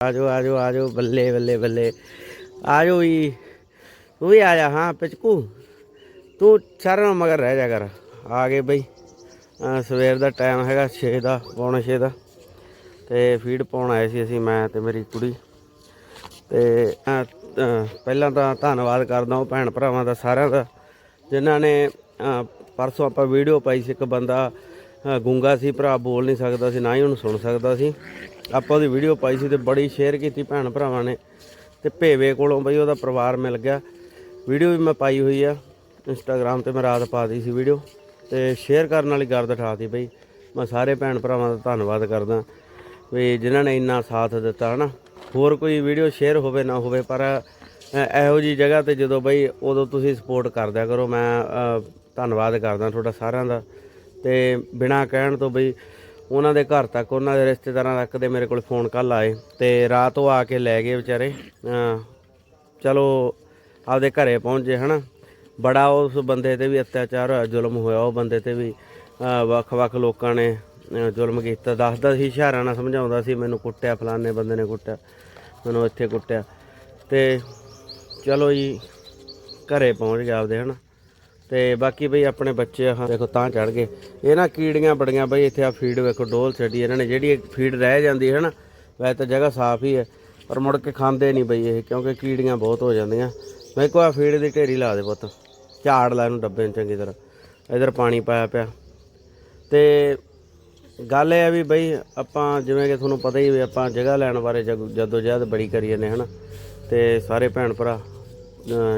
ਆਜੋ ਆਜੋ ਆਜੋ ਬੱਲੇ ਬੱਲੇ ਬੱਲੇ। ਆਜੋ ਵੀ ਤੂੰ ਵੀ ਆ ਜਾ ਹਾਂ ਪਿਚਕੂ। ਤੂੰ ਸਾਰਿਆਂ ਨੂੰ ਮਗਰ ਰਹਿ ਜਾ ਕਰ। ਆ ਗਏ ਬਈ। ਸਵੇਰ ਦਾ ਟਾਈਮ ਹੈਗਾ 6 ਦਾ ਪੌਣੇ 6 ਦਾ। ਤੇ ਫੀਡ ਪਾਉਣ ਆਏ ਸੀ ਅਸੀਂ ਮੈਂ ਤੇ ਮੇਰੀ ਕੁੜੀ। ਤੇ ਪਹਿਲਾਂ ਤਾਂ ਧੰਨਵਾਦ ਕਰਦਾ ਉਹ ਭੈਣ ਭਰਾਵਾਂ ਦਾ ਸਾਰਿਆਂ ਦਾ ਜਿਨ੍ਹਾਂ ਨੇ ਪਰਸੋਂ ਆਪਾਂ ਵੀਡੀਓ ਪਾਈ ਸੀ ਇੱਕ ਬੰਦਾ ਅਹ, ਗੂੰਗਾ ਸੀ ਭਰਾ ਬੋਲ ਨਹੀਂ ਸਕਦਾ ਸੀ ਨਾ ਹੀ ਉਹਨੂੰ ਸੁਣ ਸਕਦਾ ਸੀ। ਆਪਾਂ ਉਹਦੀ ਵੀਡੀਓ ਪਾਈ ਸੀ ਤੇ ਬੜੀ ਸ਼ੇਅਰ ਕੀਤੀ ਭੈਣ ਭਰਾਵਾਂ ਨੇ ਤੇ ਭੇਵੇ ਕੋਲੋਂ ਬਈ ਉਹਦਾ ਪਰਿਵਾਰ ਮਿਲ ਗਿਆ। ਵੀਡੀਓ ਵੀ ਮੈਂ ਪਾਈ ਹੋਈ ਆ ਇੰਸਟਾਗ੍ਰam ਤੇ ਮੈਂ ਰਾਤ ਪਾ ਦਿੱਤੀ ਸੀ ਵੀਡੀਓ ਤੇ ਸ਼ੇਅਰ ਕਰਨ ਵਾਲੀ ਗਰਦ ਉਠਾਤੀ ਬਈ। ਮੈਂ ਸਾਰੇ ਭੈਣ ਭਰਾਵਾਂ ਦਾ ਧੰਨਵਾਦ ਕਰਦਾ ਵੀ ਜਿਨ੍ਹਾਂ ਨੇ ਇੰਨਾ ਸਾਥ ਦਿੱਤਾ ਹਨਾ। ਹੋਰ ਕੋਈ ਵੀਡੀਓ ਸ਼ੇਅਰ ਹੋਵੇ ਨਾ ਹੋਵੇ, ਪਰ ਇਹੋ ਜੀ ਜਗ੍ਹਾ ਤੇ ਜਦੋਂ ਬਈ ਉਦੋਂ ਤੁਸੀਂ ਸਪੋਰਟ ਕਰਦਿਆ ਕਰੋ, ਮੈਂ ਧੰਨਵਾਦ ਕਰਦਾ ਤੁਹਾਡਾ ਸਾਰਿਆਂ ਦਾ। ਤੇ ਬਿਨਾਂ ਕਹਿਣ ਤੋਂ ਬਈ ਉਹਨਾਂ ਦੇ ਘਰ ਤੱਕ, ਉਹਨਾਂ ਦੇ ਰਿਸ਼ਤੇਦਾਰਾਂ ਤੱਕ ਦੇ ਮੇਰੇ ਕੋਲ ਫੋਨ ਕੱਲ ਆਏ ਤੇ ਰਾਤ ਉਹ ਆ ਕੇ ਲੈ ਗਏ ਵਿਚਾਰੇ। ਚਲੋ ਆਪਦੇ ਘਰੇ ਪਹੁੰਚੇ, ਹਨਾ। ਬੜਾ ਉਸ ਬੰਦੇ ਤੇ ਵੀ ਅਤਿਆਚਾਰ ਹੋਇਆ ਜ਼ੁਲਮ ਹੋਇਆ ਉਹ ਬੰਦੇ ਤੇ ਵੀ। ਵੱਖ-ਵੱਖ ਲੋਕਾਂ ਨੇ ਜ਼ੁਲਮ ਕੀਤਾ। ਦੱਸਦਾ ਸੀ, ਇਸ਼ਾਰਿਆਂ ਨਾਲ ਸਮਝਾਉਂਦਾ ਸੀ, ਮੈਨੂੰ ਕੁੱਟਿਆ, ਫਲਾਣੇ ਬੰਦੇ ਨੇ ਕੁੱਟਿਆ, ਮੈਨੂੰ ਇੱਥੇ ਕੁੱਟਿਆ। ਤੇ ਚਲੋ ਜੀ, ਘਰੇ ਪਹੁੰਚ ਗਿਆ ਆਪਦੇ, ਹਨਾ। ਤੇ ਬਾਕੀ ਬਈ ਆਪਣੇ ਬੱਚੇ ਆ ਦੇਖੋ ਤਾਂ ਚੜ ਗਏ। ਇਹ ਨਾ ਕੀੜੀਆਂ ਬੜੀਆਂ ਬਈ, ਇੱਥੇ ਆ ਫੀਡ ਵੇਖੋ, ਡੋਲ ਛੱਡੀ ਇਹਨਾਂ ਨੇ, ਜਿਹੜੀ ਫੀਡ ਰਹਿ ਜਾਂਦੀ ਹੈ ਨਾ, ਵੈਸੇ ਤਾਂ ਜਗ੍ਹਾ ਸਾਫ਼ ਹੀ ਹੈ, ਪਰ ਮੁੜ ਕੇ ਖਾਂਦੇ ਨਹੀਂ ਬਈ ਇਹ, ਕਿਉਂਕਿ ਕੀੜੀਆਂ ਬਹੁਤ ਹੋ ਜਾਂਦੀਆਂ। ਮੈਂ ਕੋ ਫੀਡ ਦੀ ਢੇਰੀ ਲਾ ਦੇ ਪੁੱਤ, ਝਾੜ ਲਾ ਇਹਨੂੰ ਡੱਬੇ ਨੂੰ ਚੰਗੀ ਤਰ੍ਹਾਂ। ਇਧਰ ਪਾਣੀ ਪਾਇਆ ਪਿਆ। ਤੇ ਗੱਲ ਇਹ ਆ ਵੀ ਬਈ, ਆਪਾਂ ਜਿਵੇਂ ਕਿ ਤੁਹਾਨੂੰ ਪਤਾ ਹੀ ਵੀ ਆਪਾਂ ਜਗ੍ਹਾ ਲੈਣ ਬਾਰੇ ਜਗ- ਜਦੋਂ ਜਹਿਦ ਬੜੀ ਕਰੀ ਜਾਂਦੇ ਹਨਾ। ਤੇ ਸਾਰੇ ਭੈਣ ਭਰਾ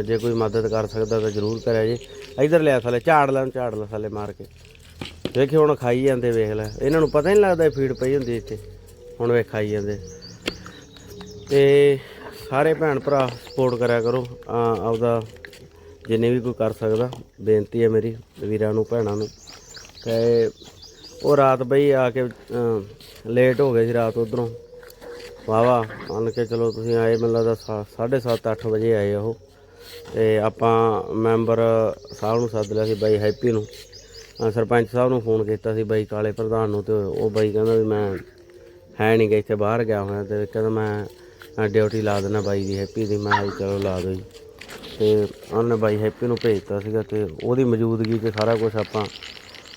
ਜੇ ਕੋਈ ਮਦਦ ਕਰ ਸਕਦਾ ਤਾਂ ਜ਼ਰੂਰ ਕਰਿਆ ਜੀ। ਇਧਰ ਲਿਆ ਥੱਲੇ ਝਾੜ ਲੈਣ, ਝਾੜ ਲੈ ਥੱਲੇ ਮਾਰ ਕੇ। ਦੇਖੀ ਹੁਣ ਖਾਈ ਜਾਂਦੇ, ਵੇਖ ਲੈ। ਇਹਨਾਂ ਨੂੰ ਪਤਾ ਹੀ ਨਹੀਂ ਲੱਗਦਾ ਫੀਡ ਪਈ ਹੁੰਦੀ ਇੱਥੇ। ਹੁਣ ਵੇਖ ਖਾਈ ਜਾਂਦੇ। ਤੇ ਸਾਰੇ ਭੈਣ ਭਰਾ ਸਪੋਰਟ ਕਰਿਆ ਕਰੋ। ਆਪਦਾ ਜਿੰਨੇ ਵੀ ਕੋਈ ਕਰ ਸਕਦਾ, ਬੇਨਤੀ ਹੈ ਮੇਰੀ ਵੀਰਾਂ ਨੂੰ, ਭੈਣਾਂ ਨੂੰ। ਤੇ ਉਹ ਰਾਤ ਬਈ ਆ ਕੇ ਲੇਟ ਹੋ ਗਏ ਸੀ ਰਾਤ ਉਧਰੋਂ। ਵਾਵਾ ਮੰਨ ਕੇ ਚਲੋ ਤੁਸੀਂ ਆਏ, ਮੈਨੂੰ ਲੱਗਦਾ 7:30 8 ਵਜੇ ਆਏ ਉਹ। ਤੇ ਆਪਾਂ ਮੈਂਬਰ ਸਾਹਿਬ ਨੂੰ ਸੱਦ ਲਿਆ ਸੀ ਬਾਈ ਹੈਪੀ ਨੂੰ। ਸਰਪੰਚ ਸਾਹਿਬ ਨੂੰ ਫੋਨ ਕੀਤਾ ਸੀ ਬਾਈ ਕਾਲੇ ਪ੍ਰਧਾਨ ਨੂੰ ਤੇ ਉਹ ਬਾਈ ਕਹਿੰਦਾ ਵੀ ਮੈਂ ਹੈ ਨਹੀਂ ਗਿਆ ਇੱਥੇ ਬਾਹਰ ਗਿਆ ਹੋਇਆ ਤੇ ਕਹਿੰਦਾ ਮੈਂ ਡਿਊਟੀ ਲਾ ਦੇਣਾ ਬਾਈ ਦੀ ਹੈਪੀ ਦੀ, ਮੈਂ ਚਲੋ ਲਾ ਦੋ ਜੀ। ਤੇ ਉਹਨੇ ਬਾਈ ਹੈਪੀ ਨੂੰ ਭੇਜਤਾ ਸੀਗਾ ਤੇ ਉਹਦੀ ਮੌਜੂਦਗੀ 'ਚ ਸਾਰਾ ਕੁਝ ਆਪਾਂ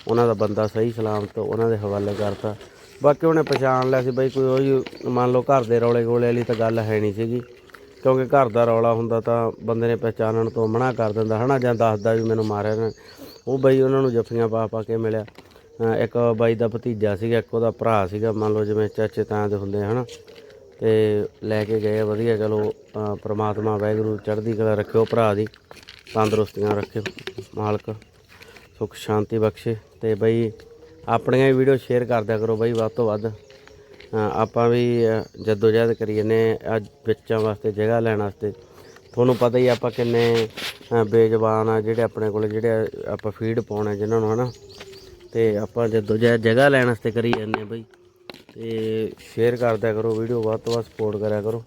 ਉਹਨਾਂ ਦਾ ਬੰਦਾ ਸਹੀ ਸਲਾਮਤ ਉਹਨਾਂ ਦੇ ਹਵਾਲੇ ਕਰਤਾ। ਬਾਕੀ ਉਹਨੇ ਪਛਾਣ ਲਿਆ ਸੀ ਬਈ ਕੋਈ ਉਹੀ ਮੰਨ ਲਓ ਘਰ ਦੇ ਰੌਲੇ ਗੋਲੇ ਵਾਲੀ ਤਾਂ ਗੱਲ ਹੈ ਨਹੀਂ ਸੀਗੀ। ਕਿਉਂਕਿ ਘਰ ਦਾ ਰੌਲਾ ਹੁੰਦਾ ਤਾਂ ਬੰਦੇ ਨੇ ਪਹਿਚਾਨਣ ਤੋਂ ਮਨਾ ਕਰ ਦਿੰਦਾ, ਹਨਾ, ਜਾਂ ਦੱਸਦਾ ਵੀ ਮੈਨੂੰ ਮਾਰਿਆ ਨੇ ਉਹ ਬਈ ਉਹਨਾਂ ਨੂੰ ਜੱਫੀਆਂ ਪਾ ਪਾ ਕੇ ਮਿਲਿਆ। ਇੱਕ ਬਾਈ ਦਾ ਭਤੀਜਾ ਸੀਗਾ, ਇੱਕ ਉਹਦਾ ਭਰਾ ਸੀਗਾ, ਮੰਨ ਲਓ ਜਿਵੇਂ ਚਾਚੇ ਤਾਂ ਦੇ ਹੁੰਦੇ ਆ, ਹਨਾ। ਤੇ ਲੈ ਕੇ ਗਏ ਵਧੀਆ, ਚਲੋ, ਅਹ ਪ੍ਰਮਾਤਮਾ ਵਾਹਿਗੁਰੂ ਚੜ੍ਹਦੀ ਕਲਾ ਰੱਖਿਓ ਭਰਾ ਦੀ, ਤੰਦਰੁਸਤੀਆਂ ਰੱਖਿਓ, ਮਾਲਕ, ਸੁਖ, ਸ਼ਾਂਤੀ ਬਖਸ਼ੇ। ਤੇ ਬਈ ਆਪਣੀਆਂ ਵੀ ਵੀਡੀਓ ਸ਼ੇਅਰ ਕਰਦਿਆ ਕਰੋ ਬਈ, ਵੱਧ ਤੋਂ ਵੱਧ। ਆਪਾਂ ਵੀ ਅ, ਜਦੋਜਹਿਦ ਕਰੀ ਜੰਨੇ ਅੱਜ ਬੱਚਿਆਂ ਵਾਸਤੇ ਜਗ੍ਹਾ ਲੈਣ ਵਾਸਤੇ। ਤੁਹਾਨੂੰ ਪਤਾ ਹੀ ਆਪਾਂ ਕਿੰਨੇ ਬੇਜ਼ਬਾਨ ਆ ਜਿਹੜੇ ਆਪਣੇ ਕੋਲ ਜਿਹੜੇ ਆਪਾਂ ਫੀਡ ਪਾਉਣੇ ਜਿਨ੍ਹਾਂ ਨੂੰ ਹਨਾ? ਤੇ ਆਪਾਂ ਜਦੋਜਹਿਦ ਜਗ੍ਹਾ ਲੈਣ ਵਾਸਤੇ ਕਰੀ ਜਾਂਦੇ ਬਈ। ਤੇ ਸ਼ੇਅਰ ਕਰਦਿਆ ਕਰੋ ਵੀਡੀਓ ਵੱਧ ਤੋਂ ਵੱਧ ਸਪੋਰਟ ਕਰਿਆ ਕਰੋ।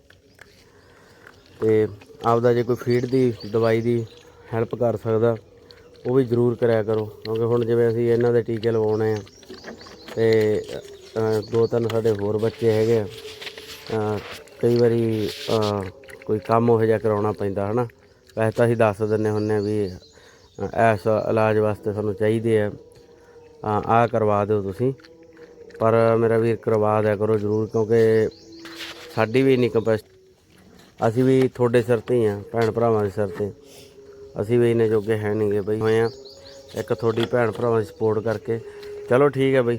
ਤੇ ਆਪਦਾ ਜੇ ਕੋਈ ਫੀਡ ਦੀ ਦਵਾਈ ਦੀ ਹੈਲਪ ਕਰ ਸਕਦਾ ਉਹ ਵੀ ਜ਼ਰੂਰ ਕਰਿਆ ਕਰੋ। ਕਿਉਂਕਿ ਹੁਣ ਜਿਵੇਂ ਅਸੀਂ ਇਹਨਾਂ ਦੇ ਟੀਕੇ ਲਵਾਉਣੇ ਆ ਤੇ ਦੋ ਤਿੰਨ ਸਾਡੇ ਹੋਰ ਬੱਚੇ ਹੈਗੇ ਆ। ਕਈ ਵਾਰੀ ਕੋਈ ਕੰਮ ਉਹ ਜਿਹਾ ਕਰਾਉਣਾ ਪੈਂਦਾ ਹਨਾ? ਵੈਸੇ ਤਾਂ ਅਸੀਂ ਦੱਸ ਦਿੰਨੇ ਹੁੰਨੇ ਆ ਵੀ ਅ, ਇਸ ਇਲਾਜ ਵਾਸਤੇ ਸਾਨੂੰ ਚਾਹੀਦੇ ਆ। ਆ ਕਰਵਾ ਦਿਓ ਤੁਸੀਂ। ਪਰ ਮੇਰਾ ਵੀਰ ਕਰਵਾ ਦਿਆ ਕਰੋ ਜ਼ਰੂਰ ਕਿਉਂਕਿ ਸਾਡੀ ਵੀ ਨਹੀਂ ਕੰਪੈਸ ਅਸੀਂ ਵੀ ਤੁਹਾਡੇ ਸਿਰ ਤੇ ਹੀ ਆ ਭੈਣ ਭਰਾਵਾਂ ਦੇ ਸਿਰ ਤੇ। ਅਸੀਂ ਵੀ ਇੰਨੇ ਜੋਗੇ ਹੈ ਨਹੀਂਗੇ ਬਈ ਹੋਏ ਆ। ਇੱਕ ਤੁਹਾਡੀ ਭੈਣ ਭਰਾਵਾਂ ਦੀ ਸਪੋਰਟ ਕਰਕੇ। ਚਲੋ ਠੀਕ ਹੈ ਬਈ।